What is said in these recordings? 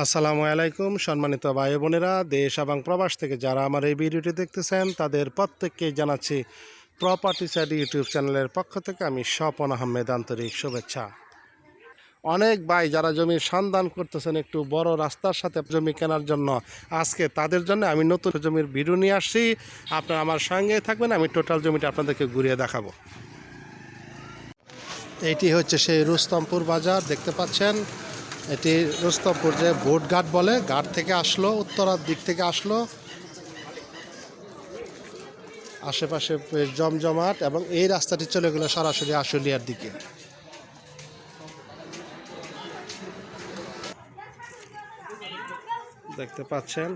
আসসালামু আলাইকুম, সম্মানিত ভাই বোনেরা, দেশ এবং প্রবাস থেকে যারা আমার এই ভিডিওটি দেখতেছেন, তাদের প্রত্যেককে জানাচ্ছি প্রপার্টি সাইড ইউটিউব চ্যানেলের পক্ষ থেকে আমি স্বপন আহমেদ আন্তরিক শুভেচ্ছা। অনেক ভাই যারা জমির সন্ধান করতেছেন একটু বড় রাস্তার সাথে জমি কেনার জন্য, আজকে তাদের জন্য আমি নতুন জমির ভিডিও নিয়ে আসছি। আপনারা আমার সঙ্গে থাকবেন, আমি টোটাল জমিটা আপনাদেরকে ঘুরিয়ে দেখাবো। এইটি হচ্ছে সেই রুস্তমপুর বাজার, দেখতে পাচ্ছেন। এটি রুস্তমপুর যে বোট ঘাট বলে, ঘাট থেকে আসলো, উত্তরার দিক থেকে আসলো। আশেপাশে জমজমাট এবং এই রাস্তাটি চলে গেল সরাসরি আশুলিয়ার দিকে। দেখতে পাচ্ছেন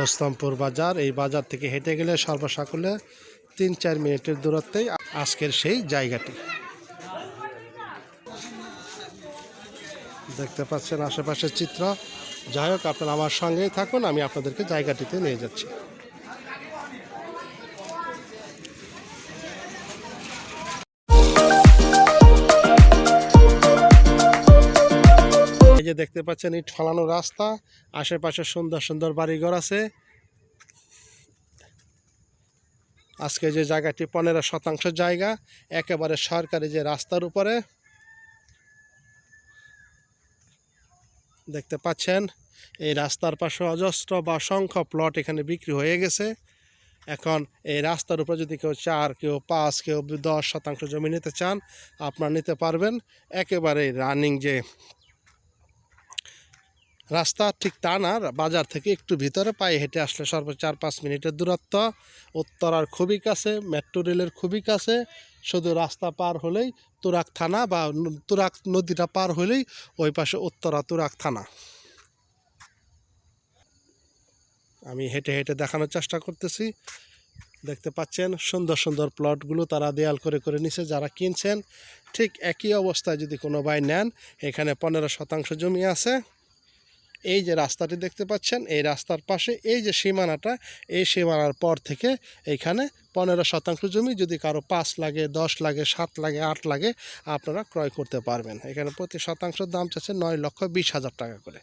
রস্তমপুর বাজার। এই বাজার থেকে হেঁটে গেলে সর্বসাকুলে তিন চার মিনিটের দূরত্বেই আজকের সেই জায়গাটি। দেখতে পাচ্ছেন আশেপাশের চিত্র। যাই হোক, আপনারা আমার সঙ্গেই থাকুন, আমি আপনাদেরকে জায়গাটিতে নিয়ে যাচ্ছি। যে দেখতে পাচ্ছেন, ইট ফালানো রাস্তা। আশেপাশে সুন্দর সুন্দর বাড়িঘর আছে। আজকে যে জায়গাটি পনেরো শতাংশ জায়গা, একেবারে সরকারি যে রাস্তার উপরে। দেখতে পাচ্ছেন, এই রাস্তার পাশে অজস্র বা অসংখ্য প্লট এখানে বিক্রি হয়ে গেছে। এখন এই রাস্তার উপরে যদি কেউ চার, কেউ পাঁচ, কেউ দশ শতাংশ জমি নিতে চান, আপনারা নিতে পারবেন। একেবারে রানিং যে রাস্তা ঠিক তা না, বাজার থেকে একটু ভিতরে পায়ে হেঁটে আসলে সর্বোচ্চ চার পাঁচ মিনিটের দূরত্ব। উত্তরার খুবই কাছে, মেট্রো রেলের খুবই কাছে। শুধু রাস্তা পার হলেই তুরাক থানা বা তুরাক নদীটা পার হলেই ওই পাশে উত্তরা তুরাক থানা। আমি হেঁটে হেঁটে দেখানোর চেষ্টা করতেছি। দেখতে পাচ্ছেন, সুন্দর সুন্দর প্লটগুলো তারা দেয়াল করে করে নিছে, যারা কিনছেন। ঠিক একই অবস্থায় যদি কোনো ভাই নেন, এখানে পনেরো শতাংশ জমি আছে। এই যে রাস্তাটি দেখতে পাচ্ছেন, এই রাস্তার পাশে এই যে সীমানাটা, এই সীমানার পর থেকে এইখানে পনেরো শতাংশ জমি যদি কারও পাঁচ লাগে, দশ লাগে, সাত লাগে, আট লাগে, আপনারা ক্রয় করতে পারবেন। এখানে প্রতি শতাংশ দাম চাচ্ছে নয় লক্ষ বিশ হাজার টাকা করে।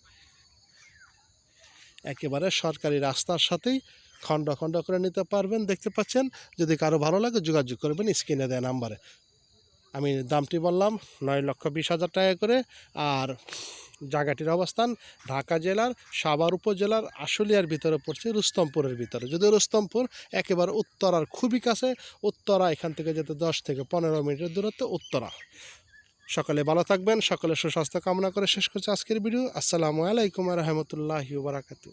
একেবারে সরকারি রাস্তার সাথেই খণ্ড খণ্ড করে নিতে পারবেন। দেখতে পাচ্ছেন, যদি কারও ভালো লাগে যোগাযোগ করবেন স্ক্রিনে দেয় নাম্বারে। আমি দামটি বললাম, নয় লক্ষ বিশ হাজার টাকা করে, আর জায়গাটির অবস্থান ঢাকা জেলার সাভার উপজেলার আশুলিয়ার ভিতরে পড়ছে, রুস্তমপুরের ভিতরে। যদি রুস্তমপুর একেবারে উত্তরার খুবই কাছে, উত্তরা এখান থেকে যেতে দশ থেকে পনেরো মিনিটের দূরত্বে উত্তরা। সকালে ভালো থাকবেন সকলে সুস্বাস্থ্য কামনা করে শেষ করছে আজকের ভিডিও। আসসালামু আলাইকুম রহমতুল্লাহি বারাকাতু